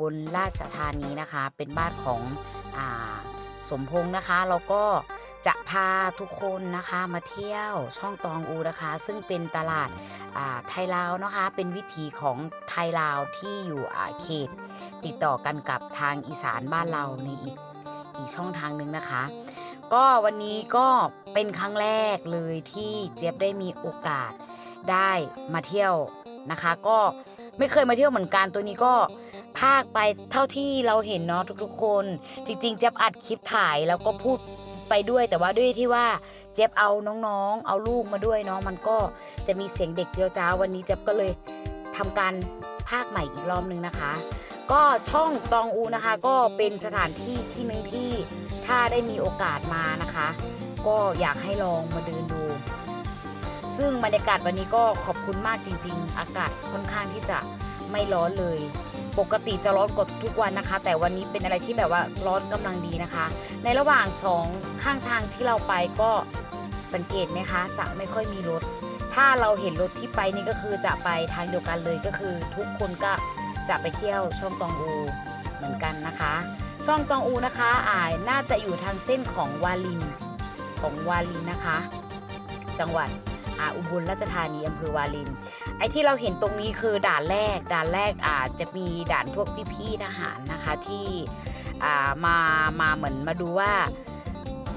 บลราชธานีนะคะ เป็นบ้านของอาสมพงษ์นะคะแล้วก็จะพาทุกคนนะคะมาเที่ยวช่องตองอูนะคะ ซึ่งเป็นตลาดาไทยลาวนะคะ เป็นวิถีของไทยลาวที่อยู่เขต ติดต่อกันกับทางอีสานบ้านเราในอีกอีกช่องทางหนึ่งนะคะ ก็วันนี้ก็เป็นครั้งแรกเลยที่เจี๊ยบได้มีโอกาสได้มาเที่ยวนะคะ ก็ ไม่เคยมาเที่ยวเหมือนกันตัวนี้ก็ภาคไปเท่าที่เราเห็นเนาะทุกๆ คน จริงๆเจี๊ยบอัดคลิปถ่ายแล้วก็พูดไปด้วยแต่ว่าด้วยที่ว่าเจี๊ยบเอาน้องๆ เอาลูกมาด้วยเนาะมันก็จะมีเสียงเด็กเจียวจ้าวันนี้เจี๊ยบก็เลยทำการภาคใหม่อีกรอบนึงนะคะ ก็ช่องตองอูนะคะ ก็เป็นสถานที่ที่หนึ่งที่ถ้าได้มีโอกาสมานะคะ ก็อยากให้ลองมาเดินดู ซึ่งบรรยากาศวันนี้ก็ขอบคุณมากจริง ๆ อากาศค่อนข้างที่จะไม่ร้อนเลย ปกติจะร้อนกว่าทุกวันนะคะ แต่วันนี้เป็นอะไรที่แบบว่าร้อนกำลังดีนะคะ ในระหว่างสองข้างทางที่เราไปก็สังเกตไหมคะ จะไม่ค่อยมีรถ ถ้าเราเห็นรถที่ไปนี่ก็คือจะไปทางเดียวกันเลยก็คือ ทุกคนก็จะไปเที่ยวช่องตองอูเหมือนกันนะคะ ช่องตองอูนะคะอ่าน่าจะอยู่ทางเส้นของวาลินของวาลินนะคะ จังหวัด อ่าอุบลราชธานีอำเภอวาลิน ไอ้ที่เราเห็นตรงนี้คือด่านแรก ด่านแรกอาจจะมีด่านพวกพี่ๆทหารนะคะที่อ่ามามาเหมือนมาดูว่า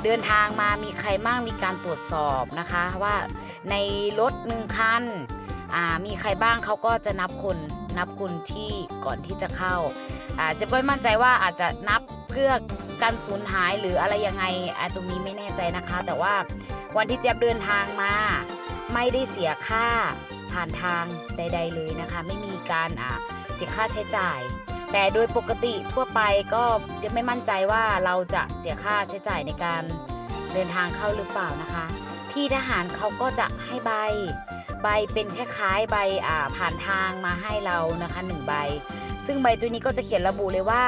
เดินทางมามีใครบ้างมีการตรวจสอบนะคะว่าในรถหนึ่งคันอ่ามีใครบ้างเขาก็จะนับคนนับคนที่ก่อนที่จะเข้าอ่าจะก็ไม่มั่นใจว่าอาจจะนับเพื่อการสูญหายหรืออะไรยังไงอ่าตรงนี้ไม่แน่ใจนะคะ แต่ว่าวันที่เจี๊ยบเดินทางมา ไม่ได้เสียค่าผ่านทางใด ๆ เลยนะคะ ไม่มีการอ่าเสียค่าใช้จ่าย แต่โดยปกติทั่วไปก็จะไม่มั่นใจว่าเราจะเสียค่าใช้จ่ายในการเดินทางเข้าหรือเปล่านะคะ พี่ทหารเขาก็จะให้ใบ ใบเป็นคล้ายๆใบอ่าผ่านทางมาให้เรานะคะหนึ่งใบ ซึ่งใบตัวนี้ก็จะเขียนระบุเลยว่า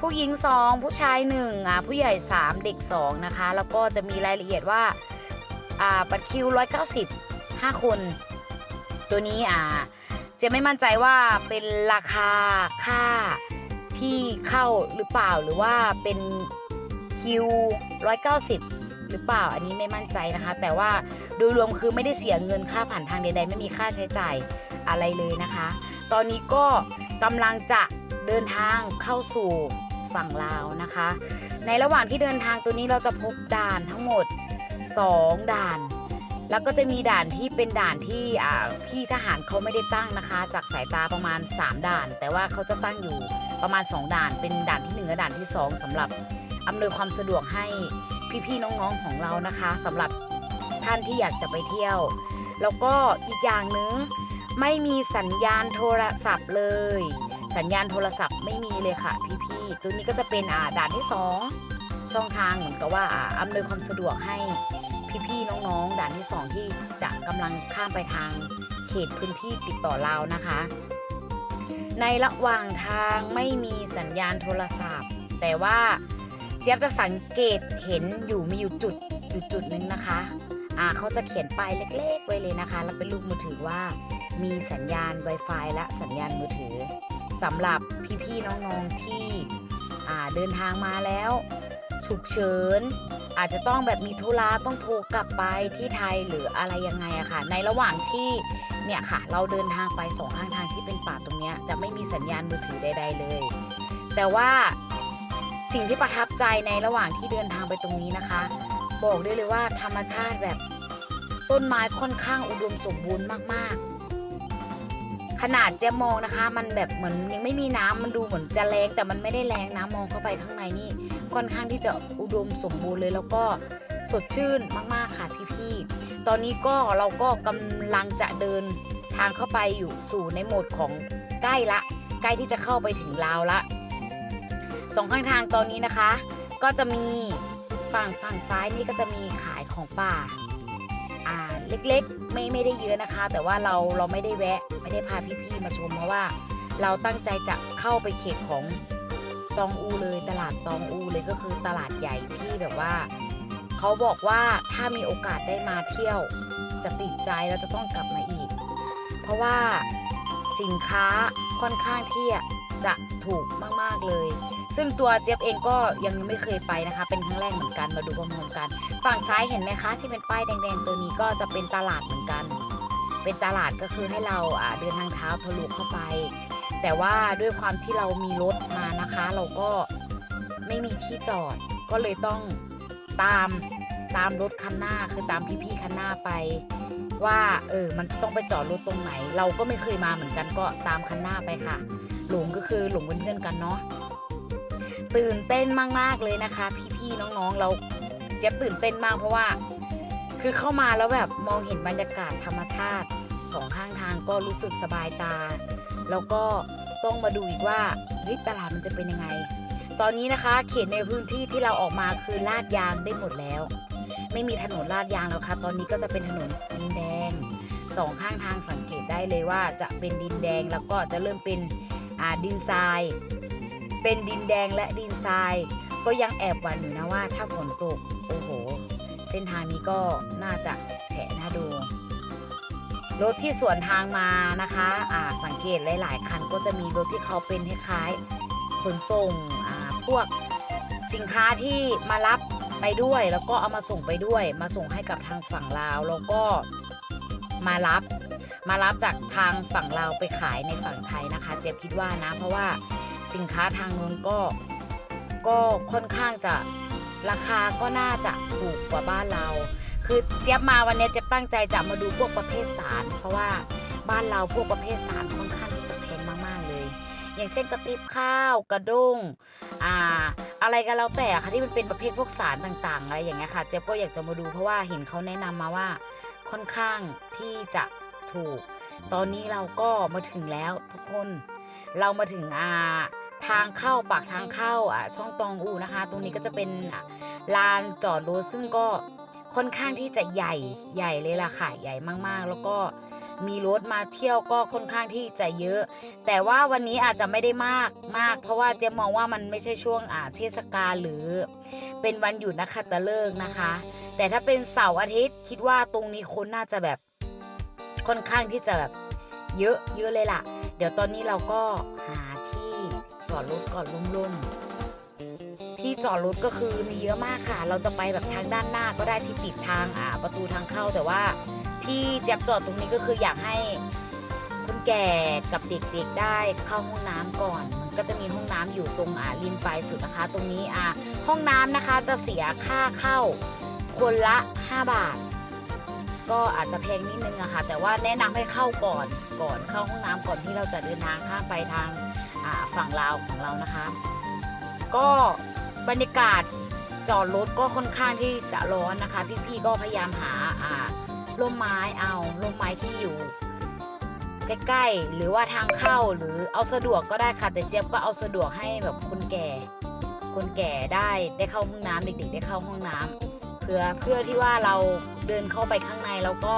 ผู้หญิง 2 ผู้ชาย1อ่าผู้ใหญ่ 3 เด็ก 2 นะคะ แล้วก็จะมีรายละเอียดว่าอ่าบัตรคิว 190 5 คน ตัวนี้อ่าเจะไม่มั่นใจว่าเป็นราคาค่าที่เข้าหรือเปล่าหรือว่าเป็นคิว190 หรือเปล่าอันนี้ไม่มั่นใจนะคะ แต่ว่าโดยรวมคือไม่ได้เสียเงินค่าผ่านทางใดๆ ไม่มีค่าใช้จ่ายอะไรเลยนะคะ ตอนนี้ก็กำลังจะเดินทางเข้าสู่ฝั่งลาวนะคะ ในระหว่างที่เดินทางตัวนี้เราจะพบด่านทั้งหมด 2 ด่าน แล้วก็จะมีด่านที่เป็นด่านที่พี่ทหารเขาไม่ได้ตั้งนะคะ จากสายตาประมาณ 3 ด่าน แต่ว่าเขาจะตั้งอยู่ประมาณ 2 ด่าน เป็นด่านที่ 1 และด่านที่ 2สำหรับอำนวยความสะดวกให้พี่ๆน้องๆของเรานะคะสำหรับท่านที่อยากจะไปเที่ยว แล้วก็อีกอย่างหนึ่งไม่มีสัญญาณโทรศัพท์เลย สัญญาณโทรศัพท์ไม่มีเลยค่ะพี่ๆตัวนี้ก็จะเป็นด่านที่ 2 ช่องทางเหมือนกับว่าอำนวยความสะดวกให้ พี่ๆน้องๆ ด่านที่ 2 ที่จะกำลังข้ามไปทางเขตพื้นที่ติดต่อลาวนะคะ ในระหว่างทางไม่มีสัญญาณโทรศัพท์ แต่ว่าเจี๊ยบจะสังเกตเห็นอยู่มีอยู่จุดอยู่จุดนึงนะคะอ่าเขาจะเขียนป้ายเล็กๆ ไว้เลยนะคะ แล้วเป็นรูปมือถือว่ามีสัญญาณ Wi-Fi และสัญญาณมือถือสำหรับพี่ๆน้องๆที่อ่าเดินทางมาแล้ว ฉุกเฉิน อาจจะต้องแบบมีธุระต้องโทรกลับไปที่ไทยหรืออะไรยังไงอะค่ะ ในระหว่างที่เนี่ยค่ะ เราเดินทางไปสองข้างทางที่เป็นป่าตรงนี้จะไม่มีสัญญาณมือถือใด ๆ เลย แต่ว่าสิ่งที่ประทับใจในระหว่างที่เดินทางไปตรงนี้นะคะ บอกได้เลยว่าธรรมชาติแบบต้นไม้ค่อนข้างอุดมสมบูรณ์มากๆ ขนาดเจ๊มองนะคะ มันแบบเหมือนยังไม่มีน้ำมันดูเหมือนจะแรงแต่มันไม่ได้แรงนะมองเข้าไปข้างในนี่ค่อนข้างที่จะอุดมสมบูรณ์เลยแล้วก็สดชื่นมาก ๆ ค่ะพี่ๆ ตอนนี้ก็เราก็กำลังจะเดินทางเข้าไปอยู่สู่ในโหมดของใกล้ละ ใกล้ที่จะเข้าไปถึงลาวละสองข้างทางตอนนี้นะคะ ก็จะมีฝั่งฝั่งซ้ายนี่ก็จะมีขายของป่า อ่าเล็กๆไม่ไม่ได้เยอะนะคะ แต่ว่าเราเราไม่ได้แวะ ไม่ได้พาพี่ๆมาชมเพราะว่า เราตั้งใจจะเข้าไปเขตของตองอูเลยตลาดตองอูเลยก็คือตลาดใหญ่ที่แบบว่าเขาบอกว่าถ้ามีโอกาสได้มาเที่ยวจะติดใจแล้วจะต้องกลับมาอีก เพราะว่าสินค้าค่อนข้างที่จะถูกมาก ๆ เลย ซึ่งตัวเจี๊ยบเองก็ยังไม่เคยไปนะคะ เป็นครั้งแรกเหมือนกัน มาดูพร้อมๆกัน ฝั่งซ้ายเห็นไหมคะ ที่เป็นป้ายแดงๆตัวนี้ก็จะเป็นตลาดเหมือนกัน เป็นตลาดก็คือให้เราเดินทางเท้าทะลุเข้าไป แต่ว่าด้วยความที่เรามีรถมานะคะ เราก็ไม่มีที่จอดก็เลยต้องตามตามรถคันหน้าคือตามพี่ๆคันหน้าไป ว่าเออมันต้องไปจอดรถตรงไหน เราก็ไม่เคยมาเหมือนกันก็ตามคันหน้าไปค่ะ หลงก็คือหลงเพื่อนๆกันเนาะตื่นเต้นมากๆเลยนะคะ พี่ๆน้องๆเราเจ๊บตื่นเต้นมากเพราะว่า คือเข้ามาแล้วแบบมองเห็นบรรยากาศธรรมชาติ สองข้างทางก็รู้สึกสบายตา แล้วก็ต้องมาดูอีกว่าเฮ้ยตลาดมันจะเป็นยังไง ตอนนี้นะคะเขตในพื้นที่ที่เราออกมาคือลาดยางได้หมดแล้ว ไม่มีถนนลาดยางแล้วค่ะ ตอนนี้ก็จะเป็นถนนดินแดงสองข้างทางสังเกตได้เลยว่าจะเป็นดินแดงแล้วก็จะเริ่มเป็นดินทราย เป็นดินแดงและดินทราย ก็ยังแอบหวั่นอยู่นะว่าถ้าฝนตกโอ้โห เส้นทางนี้ก็น่าจะแฉะน่าดู รถที่สวนทางมานะคะอ่าสังเกตหลาย ๆ คันก็จะมีรถที่เขาเป็นคล้ายๆขนส่งอ่าพวกสินค้าที่มารับไปด้วย แล้วก็เอามาส่งไปด้วย มาส่งให้กับทางฝั่งลาวแล้วก็มารับมารับจากทางฝั่งลาวไปขายในฝั่งไทยนะคะ เจ๊ยบคิดว่านะ เพราะว่าสินค้าทางนู้นก็ก็ค่อนข้างจะราคาก็น่าจะถูกกว่าบ้านเรา คือเจี๊ยบมาวันนี้เจี๊ยบตั้งใจจะมาดูพวกประเภทสาร เพราะว่าบ้านเราพวกประเภทสารค่อนข้างที่จะแพงมากๆเลย อย่างเช่นกระติบข้าวกระด้งอ่าอะไรก็แล้วแต่ค่ะที่มันเป็นประเภทพวกสารต่างๆ อะไรอย่างเงี้ยค่ะ เจี๊ยบก็อยากจะมาดูเพราะว่าเห็นเขาแนะนำมาว่าค่อนข้างที่จะถูก ตอนนี้เราก็มาถึงแล้วทุกคน เรามาถึงอ่าทางเข้าปากทางเข้าอ่าช่องตองอูนะคะ ตรงนี้ก็จะเป็นลานจอดรถซึ่งก็ ค่อนข้างที่จะใหญ่ใหญ่เลยล่ะค่ะใหญ่มากๆ แล้วก็มีรถมาเที่ยวก็ค่อนข้างที่จะเยอะ แต่ว่าวันนี้อาจจะไม่ได้มากมาก เพราะว่าเจ๊มองว่ามันไม่ใช่ช่วงอ่าเทศกาลหรือ เป็นวันหยุดนะคะตะเลิกษ์นะคะ แต่ถ้าเป็นเสาร์อาทิตย์คิดว่าตรงนี้คนน่าจะแบบค่อนข้างที่จะแบบเยอะเยอะเลยล่ะ เดี๋ยวตอนนี้เราก็หาที่จอดรถก่อนร่มๆ ที่จอดรถก็คือมีเยอะมากค่ะ เราจะไปแบบทางด้านหน้าก็ได้ที่ติดทางอ่าประตูทางเข้าแต่ว่าที่แจ็บจอดตรงนี้ก็คืออยากให้คนแก่กับเด็กๆได้เข้าห้องน้ำก่อน ก็จะมีห้องน้ำอยู่ตรงอ่าริมปลายสุดนะคะ ตรงนี้อ่าห้องน้ำนะคะจะเสียค่าเข้าคนละ 5 บาท ก็อาจจะแพงนิดนึงอะค่ะแต่ว่าแนะนำให้เข้าก่อนก่อนเข้าห้องน้ำก่อนที่เราจะเดินทางข้ามไปทางฝั่งลาวของเรานะคะ ก็ บรรยากาศจอดรถก็ค่อนข้างที่จะร้อนนะคะ พี่ๆก็พยายามหาอ่าร่มไม้เอาร่มไม้ที่อยู่ใกล้ๆหรือว่าทางเข้าหรือเอาสะดวกก็ได้ค่ะแต่เจี๊ยบก็เอาสะดวกให้แบบคนแก่ คนแก่ได้ได้เข้าห้องน้ำเด็กๆได้เข้าห้องน้ำเพื่อเพื่อที่ว่าเราเดินเข้าไปข้างในแล้วก็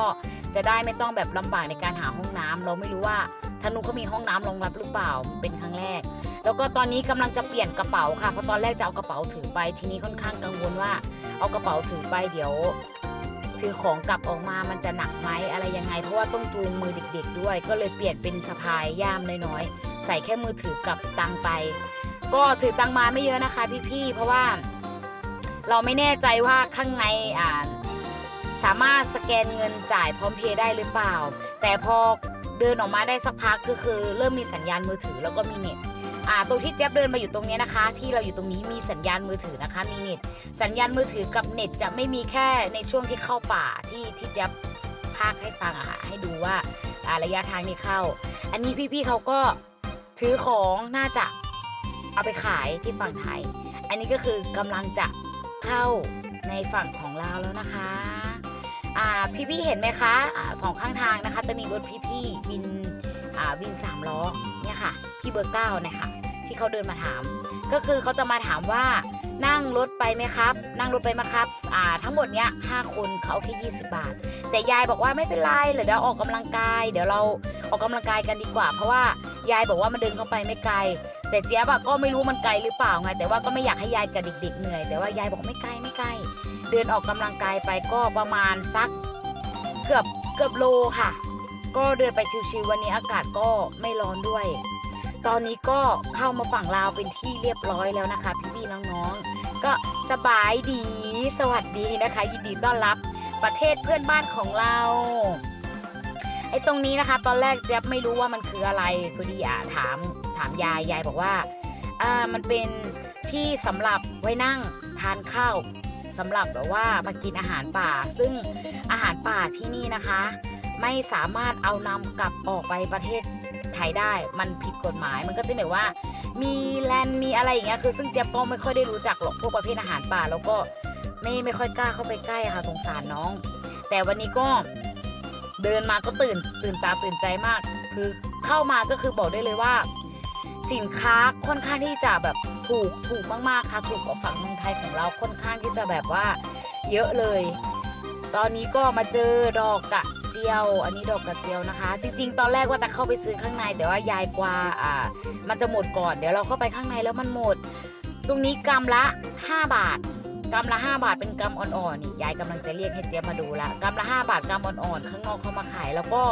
จะได้ไม่ต้องแบบลำบากในการหาห้องน้ำเราไม่รู้ว่า ทานุเขามีห้องน้ำรองรับหรือเปล่าเป็นครั้งแรก แล้วก็ตอนนี้กำลังจะเปลี่ยนกระเป๋าค่ะเพราะตอนแรกจะเอากระเป๋าถือไป ทีนี้ค่อนข้างกังวลว่า เอากระเป๋าถือไปเดี๋ยวถือของกลับออกมามันจะหนักไหมอะไรยังไง เพราะว่าต้องจูงมือเด็กๆด้วย ก็เลยเปลี่ยนเป็นสะพายย่ามน้อยๆใส่แค่มือถือกับตังไป ก็ถือตังมาไม่เยอะนะคะ พี่ๆเพราะว่า เราไม่แน่ใจว่าข้างในอ่าสามารถสแกนเงินจ่ายพร้อมเพย์ได้หรือเปล่า แต่พอ เดินออกมาได้สักพักก็คือเริ่มมีสัญญาณมือถือแล้วก็มีเน็ตอ่าตรงที่เจ๊บเดินมาอยู่ตรงนี้นะคะ ที่เราอยู่ตรงนี้มีสัญญาณมือถือนะคะมีเน็ตสัญญาณมือถือกับเน็ตจะไม่มีแค่ในช่วงที่เข้าป่าที่ที่เจ๊บพากให้ฟังอะค่ะให้ดูว่าอ่าระยะทางที่เข้า อันนี้พี่ๆเขาก็ถือของน่าจะเอาไปขายที่ฝั่งไทย อันนี้ก็คือกำลังจะเข้าในฝั่งของลาวแล้วนะคะ อ่พี่เห็นไหมคะอ่าสองข้างทางนะคะ จะมีรถพี่ๆวินวินสามล้อเนี่ยค่ะ พี่เบอร์เก้าเนี่ยค่ะ ที่เขาเดินมาถาม ก็คือเขาจะมาถามว่านั่งรถไปไหมครับ นั่งรถไปไหมครับ อ่า ทั้งหมดเนี้ยห้าคนเขาแค่ 20 บาท แต่ยายบอกว่าไม่เป็นไรเดี๋ยวเราออกกำลังกาย เดี๋ยวเราออกกำลังกายกันดีกว่า เพราะว่ายายบอกว่ามันเดินเข้าไปไม่ไกล แต่เจี๊ยบอะก็ไม่รู้มันไกลหรือเปล่าไง แต่ว่าก็ไม่อยากให้ยายกับเด็กๆเหนื่อย แต่ว่ายายบอกไม่ไกลไม่ไกล เดินออกกำลังกายไปก็ประมาณสักเกือบเกือบโลค่ะ ก็เดินไปชิวๆวันนี้อากาศก็ไม่ร้อนด้วย ตอนนี้ก็เข้ามาฝั่งลาวเป็นที่เรียบร้อยแล้วนะคะ พี่ๆน้องๆ ก็สบายดี สวัสดีนะคะ ยินดีต้อนรับประเทศเพื่อนบ้านของเราไอ้ตรงนี้นะคะ ตอนแรกเจ๊บไม่รู้ว่ามันคืออะไรพอดีอะถามถามยายยายบอกว่าอ่ามันเป็นที่สำหรับไว้นั่งทานข้าว สำหรับแบบว่ามากินอาหารป่า ซึ่งอาหารป่าที่นี่นะคะ ไม่สามารถเอานำกลับออกไปประเทศไทยได้ มันผิดกฎหมาย มันก็จะแบบว่า มีแลนด์มีอะไรอย่างเงี้ย คือซึ่งเจี๊ยบก็ไม่ค่อยได้รู้จักหรอกพวกประเภทอาหารป่า แล้วก็ไม่ไม่ค่อยกล้าเข้าไปใกล้ค่ะ สงสารน้อง แต่วันนี้ก็เดินมาก็ตื่นตื่นตาตื่นใจมาก คือเข้ามาก็คือบอกได้เลยว่า สินค้าค่อนข้างที่จะแบบ ถูกถูกมากๆค่ะถูกกว่าฝั่งเมืองไทยของเราค่อนข้างที่จะแบบว่าเยอะเลย ตอนนี้ก็มาเจอดอกกะเจียว อันนี้ดอกกระเจียวนะคะ จริง ๆ ตอนแรกว่าจะเข้าไปซื้อข้างใน แต่ว่ายายกว่าอ่า มันจะหมดก่อน เดี๋ยวเราเข้าไปข้างในแล้วมันหมด ตรงนี้กรัมละ 5 บาทกรัมละ 5 บาทเป็นกรัมอ่อนๆนี่ยายกำลังจะเรียกให้เจี๊ยบมาดูละกรัมละ 5 บาทกรัมอ่อนๆข้างนอกเขามาขาย แล้วก็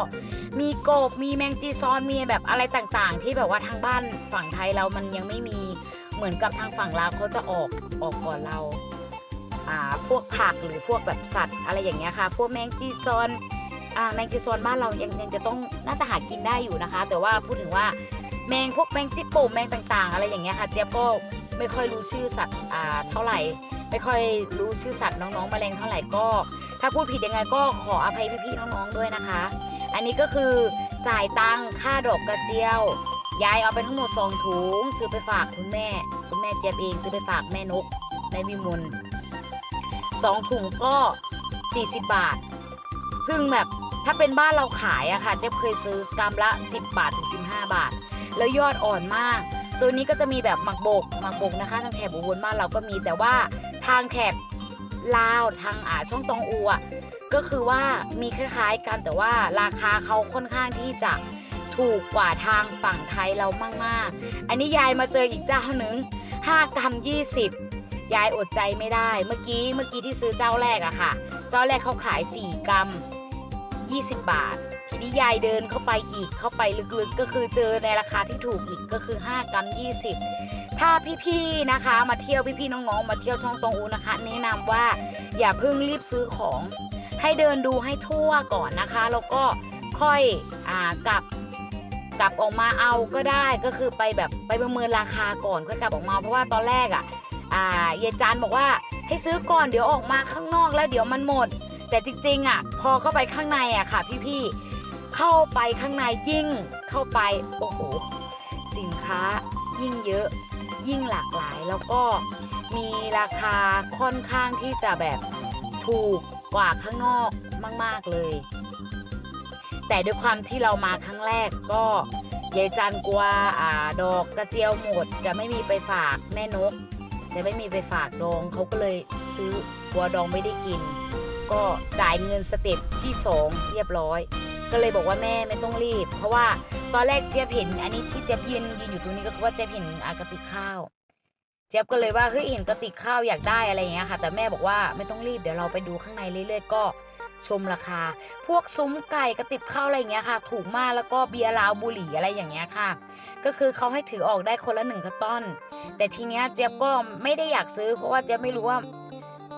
มีกบมีแมงจีซอนมีแบบอะไรต่างๆ ที่แบบว่าทางบ้านฝั่งไทยเรามันยังไม่มี เหมือนกับทางฝั่งลาวเขาจะออกออกก่อนเราอ่าพวกผักหรือพวกแบบสัตว์อะไรอย่างเงี้ยค่ะ พวกแมงจีซอนอ่าแมงจีซอนบ้านเรายังยังจะต้องน่าจะหากินได้อยู่นะคะ แต่ว่าพูดถึงว่าแมงพวกแมงจิโป่แมงต่างๆ อะไรอย่างเงี้ยค่ะเจี๊ยบก็ไม่ค่อยรู้ชื่อสัตว์อ่าเท่าไหร่ ไม่ค่อยรู้ชื่อสัตว์น้องๆแมลงเท่าไหร่ก็ ถ้าพูดผิดยังไงก็ขออภัยพี่ๆน้องๆด้วยนะคะ อันนี้ก็คือจ่ายตังค่าดอกกระเจียว ยายเอาไปทั้งหมดสองถุงซื้อไปฝากคุณแม่ คุณแม่เจี๊ยบเองซื้อไปฝากแม่นกแม่วิมลสองถุงก็ 40 บาท ซึ่งแบบถ้าเป็นบ้านเราขายอะค่ะเจ๊ยบเคยซื้อกรัมละ 10 บาทถึง 15 บาท แล้วยอดอ่อนมาก ตัวนี้ก็จะมีแบบหมักบกหมักบกนะคะ ทางแถบอุบลบ้านเราก็มีแต่ว่าทางแถบลาวทางอ่าช่องตองอูอะก็คือว่ามีคล้ายๆกันแต่ว่าราคาเขาค่อนข้างที่จะ ถูกกว่าทางฝั่งไทยเรามากๆ อันนี้ยายมาเจออีกเจ้าหนึ่ง5กรัม20 ยายอดใจไม่ได้ เมื่อกี้เมื่อกี้ที่ซื้อเจ้าแรกอะค่ะ เจ้าแรกเขาขาย 4 กรัม 20 บาท ทีนี้ยายเดินเข้าไปอีกเข้าไปลึกๆ ก็คือเจอในราคาที่ถูกอีกก็คือ 5 กรัม 20 ถ้าพี่ๆนะคะ มาเที่ยวพี่ๆน้องๆมาเที่ยวช่องตองอูนะคะ แนะนำว่าอย่าเพิ่งรีบซื้อของให้เดินดูให้ทั่วก่อนนะคะ แล้วก็ค่อยอกลับ กลับออกมาเอาก็ได้ก็คือไปแบบไปประเมินราคาก่อนค่อยกลับออกมา เพราะว่าตอนแรกอะอ่ายายจันบอกว่าให้ซื้อก่อนเดี๋ยวออกมาข้างนอกแล้วเดี๋ยวมันหมด แต่จริงๆอะพอเข้าไปข้างในอะค่ะ พี่ๆเข้าไปข้างในยิ่งเข้าไปโอ้โหสินค้ายิ่งเยอะยิ่งหลากหลายแล้วก็มีราคาค่อนข้างที่จะแบบถูกกว่าข้างนอกมาก ๆเลย แต่ด้วยความที่เรามาครั้งแรกก็ยายจันกลัวอ่าดอกกระเจียวหมด จะไม่มีไปฝากแม่นก จะไม่มีไปฝากดองเขาก็เลยซื้อกลัวดองไม่ได้กิน ก็จ่ายเงินสเต็ปที่สองเรียบร้อย ก็เลยบอกว่าแม่ไม่ต้องรีบ เพราะว่าตอนแรกเจี๊ยบเห็น อันนี้ที่เจี๊ยบยืนยืนอยู่ตรงนี้ก็คือว่าเจี๊ยบเห็นอากระติกข้าว เจี๊ยบก็เลยว่าเฮ้ยเห็นกระติกข้าวอยากได้อะไรอย่างเงี้ยค่ะ แต่แม่บอกว่าไม่ต้องรีบเดี๋ยวเราไปดูข้างในเรื่อยๆก็ ชมราคา พวกซุ้มไก่กระติบข้าวอะไรอย่างเงี้ยค่ะ ถูกมากแล้วก็เบียร์ลาวบุหรี่อะไรอย่างเงี้ยค่ะ ก็คือเขาให้ถือออกได้คนละหนึ่งกระต้อน แต่ทีเนี้ยเจี๊ยบก็ไม่ได้อยากซื้อ เพราะว่าเจี๊ยบไม่รู้ว่า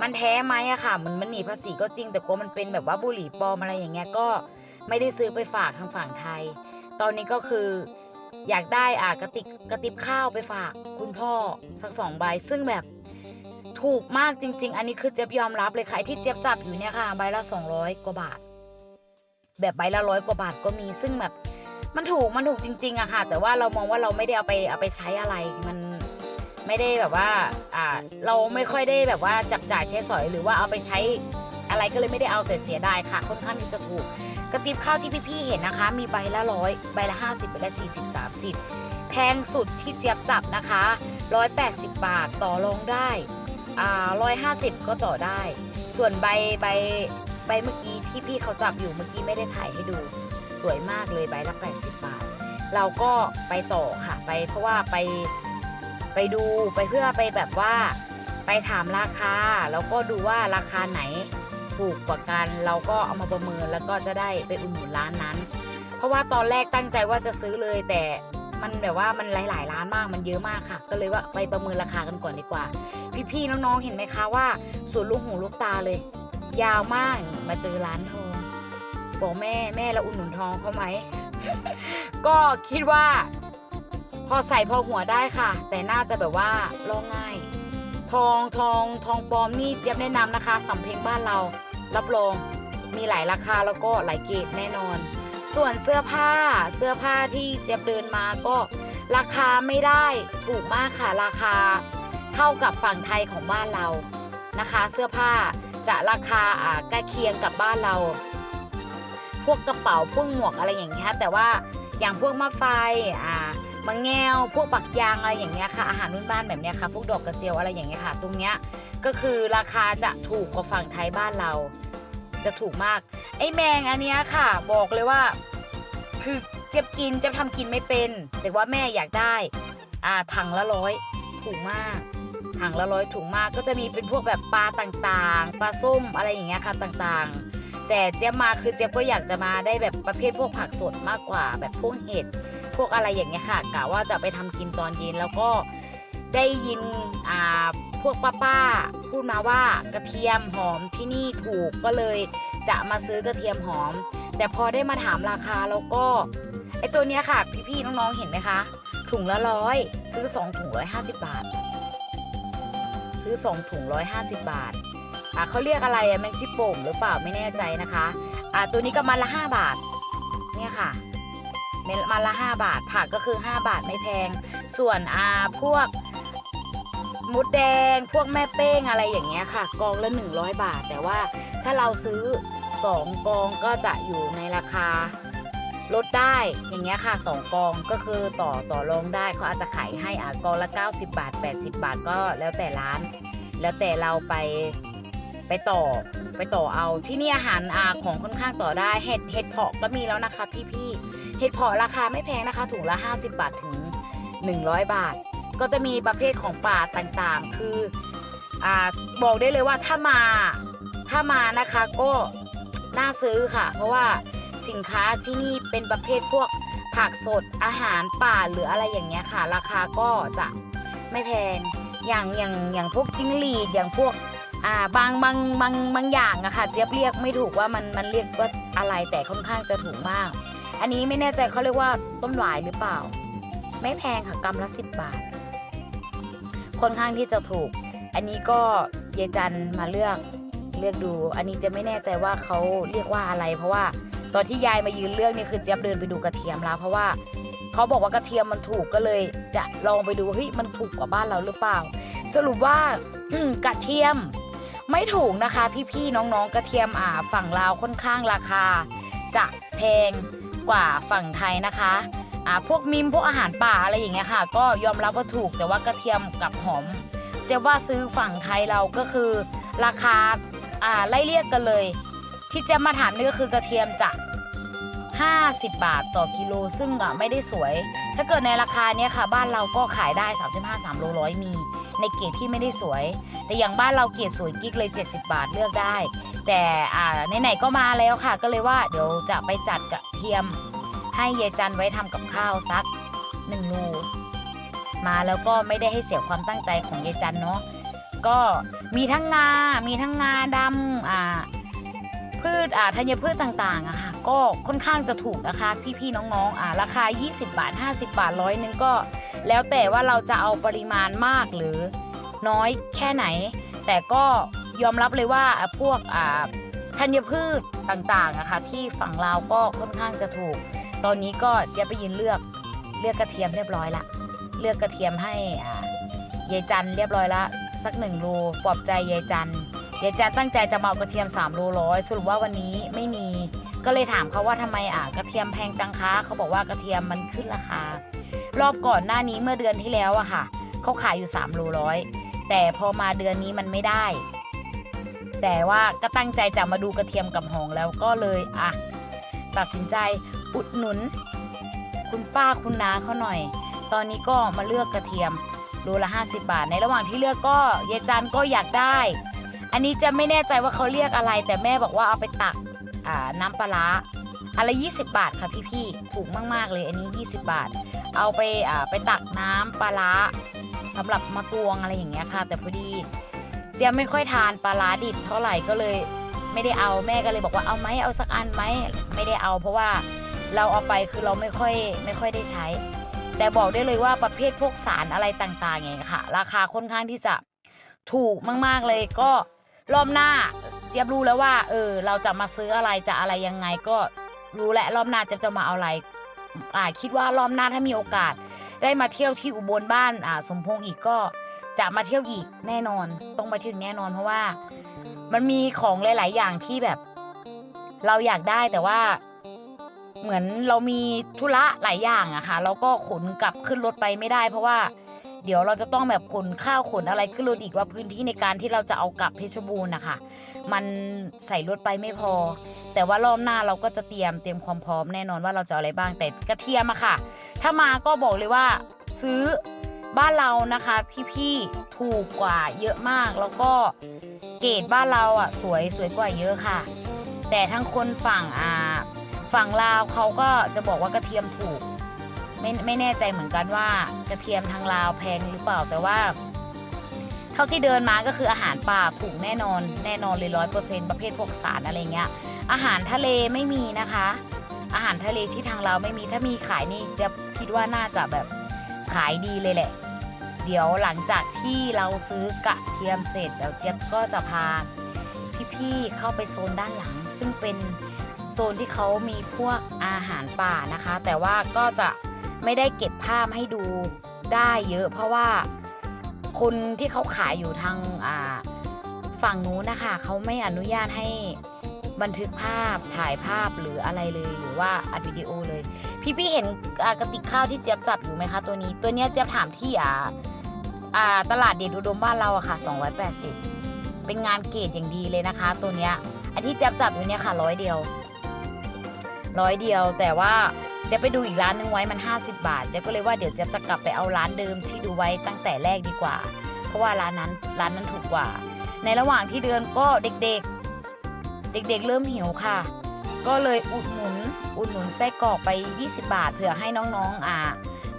มันแท้ไหมอะค่ะ มันมันหนีภาษีก็จริง แต่กลัวมันเป็นแบบว่าบุหรี่ปลอมอะไรอย่างเงี้ยก็ไม่ได้ซื้อไปฝากทางฝั่งไทย ตอนนี้ก็คืออยากได้อ่ากระติกกระติบข้าวไปฝากคุณพ่อสักสองใบซึ่งแบบ ถูกมากจริง ๆ อันนี้คือเจี๊บยอมรับเลยค่ะที่เจี๊บจับอยู่เนี่ยค่ะ ใบละ 200 กว่าบาท แบบใบละร้อยกว่าบาทก็มีซึ่งแบบ มันถูกมันถูกจริงๆอะค่ะ แต่ว่าเรามองว่าเราไม่ได้เอาไปเอาไปใช้อะไรมันไม่ได้แบบว่าอ่า เราไม่ค่อยได้แบบว่าจับจ่ายใช้สอยหรือว่าเอาไปใช้อะไรก็เลยไม่ได้เอาแต่เสียดายค่ะ ค่อนข้างที่จะถูกกระติบข้าวที่พี่ๆเห็นนะคะ มีใบละร้อยใบละ 50ใบละ40 30 แพงสุดที่เจี๊ยบจับนะคะ 180 บาทต่อรองได้ ร้อ่า150ก็ต่อได้ ส่วนใบใบใบเมื่อกี้ที่พี่เขาจับอยู่เมื่อกี้ไม่ได้ถ่ายให้ดู สวยมากเลยใบละ80บาท เราก็ไปต่อค่ะไปเพราะว่าไปไปดูไปเพื่อไปแบบว่าไปถามราคาแล้วก็ดูว่าราคาไหนถูกกว่ากัน เราก็เอามาประเมินแล้วก็จะได้ไปอุดหนุนร้านนั้น เพราะว่าตอนแรกตั้งใจว่าจะซื้อเลยแต่มันแบบว่ามันหลาย ๆ ร้านมากมันเยอะมากค่ะ ก็เลยว่าไปประเมินราคากันก่อนดีกว่า พี่ๆน้องๆเห็นไหมคะว่าสวนลูกหูลูกตาเลย ยาวมากมาเจอร้านทองบอกแม่แม่เราอุ่นหนุนทองเขาไหม ก็คิดว่า พอใส่พอหัวได้ค่ะ แต่น่าจะแบบว่าลองง่าย ทองทองทองปลอมนี่เจี๊ยบแนะนำนะคะสำเพ็งบ้านเรา รับรองมีหลายราคาแล้วก็หลายเกรดแน่นอน ส่วนเสื้อผ้าเสื้อผ้าที่เจี๊ยบเดินมาก็ราคาไม่ได้ถูกมากค่ะราคา ท่ากับฝั่งไทยของบ้านเรานะคะ เสื้อผ้าจะราคาใกล้เคียงกับบ้านเรา พวกกระเป๋าพวกหมวกอะไรอย่างเงี้ยแต่ว่าอย่างพวกมะไฟอ่ามังแงวพวกปักยางอะไรอย่างเงี้ยค่ะอาหารพื้นบ้านแบบเนี้ยค่ะ พวกดอกกระเจียวอะไรอย่างเงี้ยค่ะ ตรงเนี้ยก็คือราคาจะถูกกว่าฝั่งไทยบ้านเรา จะถูกมาก ไอ้แมงอันเนี้ยค่ะ บอกเลยว่า คือเจ็บกินเจ็บทำกินไม่เป็น แต่ว่าแม่อยากได้อ่าถังละร้อยถูกมาก ถังละร้อยถุงมาก ก็จะมีเป็นพวกแบบปลาต่างๆ ปลาส้มอะไรอย่างเงี้ยค่ะต่างๆ แต่เจ๊ยบมาคือเจ๊ยบก็อยากจะมาได้แบบประเภทพวกผักสดมากกว่า แบบพวกเห็ดพวกอะไรอย่างเงี้ยค่ะกะว่าจะไปทำกินตอนเย็นแล้วก็ได้ยินอ่าพวกป้าๆพูดมาว่ากระเทียมหอมที่นี่ถูกก็เลยจะมาซื้อกระเทียมหอม แต่พอได้มาถามราคาแล้วก็ไอตัวเนี้ยค่ะ พี่ๆน้องๆเห็นไหมคะ ถุงละร้อยซื้อสองถุงร้อยห้าสิบบาท ซื้อ2ถุง150 บาทอ่าเขาเรียกอะไรอะแมงจิโป่งหรือเปล่าไม่แน่ใจนะคะอ่าตัวนี้ก็มันละ 5 บาท เนี่ยค่ะมันละ 5 บาท ผักก็คือ 5 บาทไม่แพง ส่วนอ่าพวกมดแดง พวกแม่เป้งอะไรอย่างเงี้ยค่ะ กองละ 100 บาท แต่ว่าถ้าเราซื้อ 2 กองก็จะอยู่ในราคา ลดได้อย่างเงี้ยค่ะ 2 กองก็คือต่อต่อรองได้เขาอาจจะขายให้อะกองละ 90 บาท 80 บาทก็แล้วแต่ร้าน แล้วแต่เราไปไปต่อไปต่อเอาที่นี่อาหารอาของค่อนข้างต่อได้เห็ดเห็ดเพาะก็มีแล้วนะคะพี่ๆเห็ดเพาะราคาไม่แพงนะคะถุงละ 50 บาทถึง 100 บาท ก็จะมีประเภทของป่าต่างๆ คืออ่าบอกได้เลยว่าถ้ามาถ้ามานะคะก็น่าซื้อค่ะ เพราะว่า สินค้าที่นี่เป็นประเภทพวกผักสดอาหารป่าหรืออะไรอย่างเงี้ยค่ะ ราคาก็จะไม่แพงอย่างอย่างอย่างพวกจิ้งหรีดอย่างพวกอ่าบางบางบางบางอย่างอะค่ะเจี๊ยบเรียกไม่ถูกว่ามันมันเรียกว่าอะไรแต่ค่อนข้างจะถูกมาก อันนี้ไม่แน่ใจเขาเรียกว่าต้นหวายหรือเปล่า ไม่แพงค่ะกำละสิบบาท ค่อนข้างที่จะถูก อันนี้ก็เยายจันมาเลือกเลือกดู อันนี้จะไม่แน่ใจว่าเขาเรียกว่าอะไร เพราะว่า ตอนที่ยายมายืนเลือกนี่คือเจี๊ยบเดินไปดูกระเทียมแล้ว เพราะว่าเขาบอกว่ากระเทียมมันถูกก็เลย จะลองไปดูเฮ้ยมันถูกกว่าบ้านเราหรือเปล่า สรุปว่ากระเทียมไม่ถูกนะคะ พี่ๆน้องๆกระเทียมอ่าฝั่งลาวค่อนข้างราคา จะแพงกว่าฝั่งไทยนะคะอ่าพวกมิมพวกอาหารป่าอะไรอย่างเงี้ยค่ะ ก็ยอมรับว่าถูกแต่ว่ากระเทียมกับหอมเจ๊ว่าซื้อฝั่งไทยเราก็คือ ราคาอ่าไล่เรียกกันเลย ที่เจะมาถามนี่ก็คือกระเทียมจะ50 บาทต่อกิโลซึ่งอะไม่ได้สวย ถ้าเกิดในราคาเนี้ยค่ะ บ้านเราก็ขายได้ 35 3โลร้อยมี ในเกรดที่ไม่ได้สวย แต่อย่างบ้านเราเกรดสวยกิ๊กเลย 70 บาทเลือกได้ แต่อ่าไหนๆก็มาแล้วค่ะ ก็เลยว่าเดี๋ยวจะไปจัดกระเทียม ให้เยจันไว้ทำกับข้าวสักหนึ่งลูมาแล้วก็ไม่ได้ให้เสียความตั้งใจของเยจันเนาะก็มีทั้งงา มีทั้งงาดำอ่า พืชอ่าธัญพืชต่างๆอะค่ะก็ค่อนข้างจะถูกนะคะ พี่ๆน้องๆอ่าราคา 20 บาท 50 บาทร้อยนึงก็ แล้วแต่ว่าเราจะเอาปริมาณมากหรือน้อยแค่ไหน แต่ก็ยอมรับเลยว่าพวกอ่าธัญพืชต่างๆอะค่ะที่ฝั่งลาวก็ค่อนข้างจะถูก ตอนนี้ก็เจะไปยืนเลือกเลือกกระเทียมเรียบร้อยละเลือกกระเทียมให้อ่ายายจันเรียบร้อยละสักหนึ่งโลปลอบใจยายจัน เดี๋ยวจะตั้งใจจะมาเอากระเทียม3โลร้อยสรุปว่าวันนี้ไม่มี ก็เลยถามเขาว่าทำไมอะกระเทียมแพงจังคะเขาบอกว่ากระเทียมมันขึ้นราคา รอบก่อนหน้านี้เมื่อเดือนที่แล้วอะค่ะเขาขายอยู่3โลร้อยแต่พอมาเดือนนี้มันไม่ได้ แต่ว่าก็ตั้งใจจะมาดูกระเทียมกับหองแล้วก็เลยอะตัดสินใจอุดหนุน คุณป้าคุณน้าเขาหน่อย ตอนนี้ก็มาเลือกกระเทียมโลละ 50 บาท ในระหว่างที่เลือกก็ยายจันก็อยากได้ อันนี้จะไม่แน่ใจว่าเขาเรียกอะไร แต่แม่บอกว่าเอาไปตักน้ำปลาร้าอะไร20 บาทค่ะพี่ๆถูกมากๆเลยอันนี้ 20 บาท เอาเอาไปไปตักน้ำปลาร้าสำหรับมาตวงอะไรอย่างเงี้ยค่ะ แต่พอดีเจียไม่ค่อยทานปลาร้าดิบเท่าไหร่ก็เลยไม่ได้เอาแม่ก็เลยบอกว่าเอาไหมเอาสักอันไหมไม่ได้เอาเพราะว่าเราเอาไปคือเราไม่ค่อยไม่ค่อยได้ใช้ แต่บอกได้เลยว่าประเภทพวกสารอะไรต่างๆอย่างเงี้ยค่ะ ราคาค่อนข้างที่จะถูกมากๆเลยก็ รอบหน้าเจี๊ยบรู้แล้วว่า เออ เราจะมาซื้ออะไรจะอะไรยังไงก็รู้แหละรอบหน้าเจี๊ยบจะมาเอาอะไร อ่าคิดว่ารอบหน้าถ้ามีโอกาส ได้มาเที่ยวที่อุบลบ้านอ่าสมพงษ์อีกก็จะมาเที่ยวอีกแน่นอนต้องมาเที่ยวอีกแน่นอนเพราะว่า มันมีของหลาย ๆ อย่างที่แบบ เราอยากได้แต่ว่าเหมือนเรามีธุระหลายอย่างอะค่ะเราก็ขนกลับขึ้นรถไปไม่ได้ เพราะว่า เดี๋ยวเราจะต้องแบบขนข้าวขนอะไรขึ้นรถอีกว่าพื้นที่ในการที่เราจะเอากลับเพชรบูรณ์นะคะมันใส่รถไปไม่พอ แต่ว่ารอบหน้าเราก็จะเตรียมเตรียมความพร้อมแน่นอนว่าเราจะอาอะไรบ้างแต่กระเทียมอะค่ะ ถ้ามาก็บอกเลยว่าซื้อบ้านเรานะคะพี่ๆถูกกว่าเยอะมาก แล้วก็เกรดบ้านเราอะสวยสวยกว่าเยอะค่ะ แต่ทั้งคนฝั่งอ่าฝั่งลาวเขาก็จะบอกว่ากระเทียมถูก ไม่ไม่แน่ใจเหมือนกันว่ากระเทียมทางลาวแพงหรือเปล่าแต่ว่า เท่าที่เดินมาก็คืออาหารป่าถูกแน่นอนแน่นอนเลยร้อยเปอร์เซ็นต์ประเภทพวกสารอะไรเงี้ย อาหารทะเลไม่มีนะคะ อาหารทะเลที่ทางเราไม่มีถ้ามีขายนี่จะคิดว่าน่าจะแบบขายดีเลยแหละ เดี๋ยวหลังจากที่เราซื้อกระเทียมเสร็จแล้วเจี๊ยบก็จะพาพี่ๆเข้าไปโซนด้านหลัง ซึ่งเป็นโซนที่เขามีพวกอาหารป่านะคะ แต่ว่าก็จะ ไม่ได้เก็บภาพให้ดูได้เยอะ เพราะว่าคนที่เขาขายอยู่ทางฝั่งนู้นนะคะเขาไม่อนุญาตให้บันทึกภาพถ่ายภาพหรืออะไรเลยหรือว่าอัดวิดีโอเลย พี่พี่เห็นกระติกข้าวที่เจี๊ยบจับอยู่ไหมคะตัวนี้ตัวเนี้ยเจี๊ยบถามที่อ่าอ่าตลาดเดชอุดมบ้านเราอะค่ะ 280 เป็นงานเกรดอย่างดีเลยนะคะ ตัวเนี้ยอันที่เจี๊ยบจับอยู่เนี่ยค่ะร้อยเดียวร้อยเดียวแต่ว่า เจะไปดูอีกร้านนึงไว้มัน 50 บาทเจ๊ก็เลยว่าเดี๋ยวเจ๊จะกลับไปเอาร้านเดิมที่ดูไว้ตั้งแต่แรกดีกว่า เพราะว่าร้านนั้นร้านนั้นถูกกว่า ในระหว่างที่เดินก็เด็กๆ เด็กๆ เริ่มหิวค่ะ ก็เลยอุดหนุนอุดหนุนไส้กรอกไป 20 บาทเผื่อให้น้องๆอ่า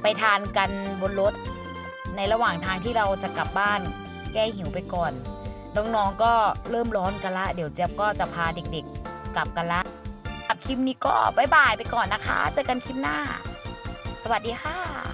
ไปทานกันบนรถ ในระหว่างทางที่เราจะกลับบ้าน แก้หิวไปก่อน น้องๆก็เริ่มร้อนกันละ เดี๋ยวเจ๊ก็จะพาเด็กๆ กลับกันละ คลิปนี้ก็บายบายไปก่อนนะคะ เจอกันคลิปหน้า สวัสดีค่ะ